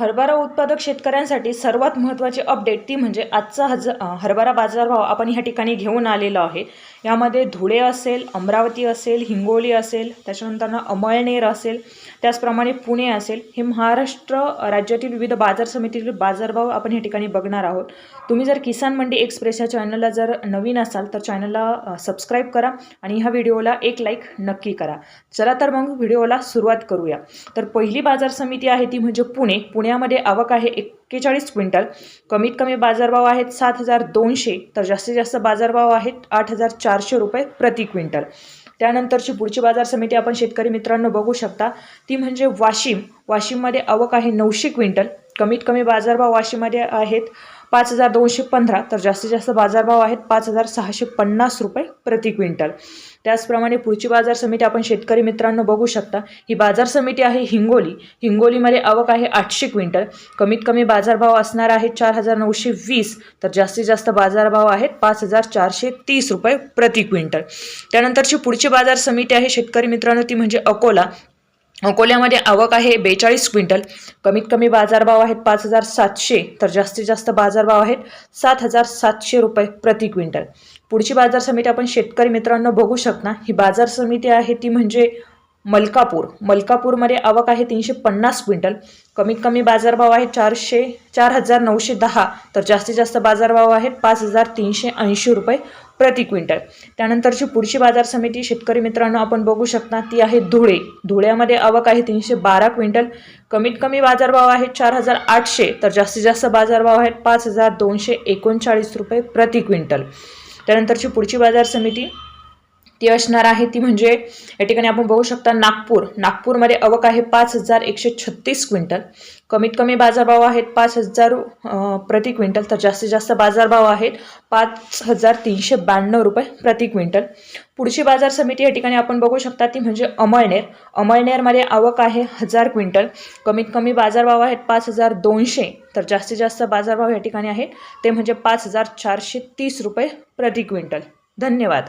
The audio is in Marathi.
हरभरा उत्पादक शेतकऱ्यांसाठी सर्वात महत्त्वाची अपडेट ती म्हणजे आजचा हज हरभरा बाजारभाव आपण ह्या ठिकाणी घेऊन आलेलो आहे. यामध्ये धुळे असेल अमरावती असेल हिंगोली असेल त्याच्यानंतर अमळनेर असेल त्याचप्रमाणे पुणे असेल हे महाराष्ट्र राज्यातील विविध बाजार समितीतील बाजारभाव आपण या ठिकाणी बघणार आहोत. तुम्ही जर किसान मंडी एक्सप्रेस या चॅनलला जर नवीन असाल तर चॅनलला सबस्क्राईब करा आणि ह्या व्हिडिओला एक लाईक नक्की करा. चला तर मग व्हिडिओला सुरुवात करूया. तर पहिली बाजार समिती आहे ती म्हणजे पुणे. पुणे पुण्यामध्ये आवक आहे एक्केचाळीस क्विंटल. कमीत कमी बाजारभाव आहेत सात हजार दोनशे तर जास्तीत जास्त बाजारभाव आहेत आठ हजार चारशे रुपये प्रति क्विंटल. त्यानंतरची पुढची बाजार समिती आपण शेतकरी मित्रांनो बघू शकता. ती म्हणजे वाशिम. वाशिममध्ये आवक आहे नऊशे क्विंटल. कमीत कमी बाजारभाव वाशिममध्ये आहेत पाच हजार दोनशे पंधरा. तर जास्तीत जास्त बाजारभाव आहेत पाच हजार सहाशे पन्नास रुपये प्रति क्विंटल. त्याचप्रमाणे पुढची बाजार समिती आपण शेतकरी मित्रांनो बघू शकता. ही बाजार समिती आहे हिंगोली. हिंगोलीमध्ये आवक आहे आठशे क्विंटल. कमीत कमी बाजारभाव असणार आहे चार हजार नऊशे वीस. तर जास्तीत जास्त बाजारभाव आहेत पाच हजार चारशे तीस रुपये प्रति क्विंटल. त्यानंतरची पुढची बाजार समिती आहे शेतकरी मित्रांनो ती म्हणजे अकोला. अकोल्यामध्ये आवक आहे बेचाळीस क्विंटल. कमीत कमी बाजारभाव आहेत पाच हजार सातशे तर जास्तीत जास्त बाजारभाव आहेत सात हजार सातशे रुपये प्रति क्विंटल. पुढची बाजार समिती आपण शेतकरी मित्रांनो बघू शकता ही बाजार समिती आहे ती म्हणजे मलकापूर. मलकापूरमध्ये आवक आहे तीनशे पन्नास क्विंटल. कमीत कमी बाजारभाव आहे चारशे चार हजार नऊशे दहा. तर जास्तीत जास्त बाजारभाव आहेत पाच हजार तीनशे ऐंशी रुपये प्रति क्विंटल. त्यानंतरची पुढची बाजार समिती शेतकरी मित्रांनो आपण बघू शकता ती आहे धुळे. धुळ्यामध्ये आवक आहे तीनशे बारा क्विंटल. कमीत कमी बाजारभाव आहे चार हजार आठशे. तर जास्तीत जास्त बाजारभाव आहेत पाच हजार दोनशे एकोणचाळीस रुपये प्रति क्विंटल. त्यानंतरची पुढची बाजार समिती ती असणार आहे ती म्हणजे या ठिकाणी आपण बघू शकता नागपूर. नागपूरमध्ये आवक आहे पाच हजार एकशे छत्तीस क्विंटल. कमीत कमी बाजारभाव आहेत पाच हजार प्रति क्विंटल तर जास्तीत जास्त बाजारभाव आहेत पाच हजार तीनशे ब्याण्णव रुपये प्रति क्विंटल. पुढची बाजार समिती या ठिकाणी आपण बघू शकता ती म्हणजे अमळनेर. अमळनेरमध्ये आवक आहे हजार क्विंटल. कमीत कमी बाजारभाव आहेत पाच हजार दोनशे तर जास्तीत जास्त बाजारभाव या ठिकाणी आहेत. ते म्हणजे पाच हजार चारशे तीस रुपये प्रति क्विंटल. धन्यवाद.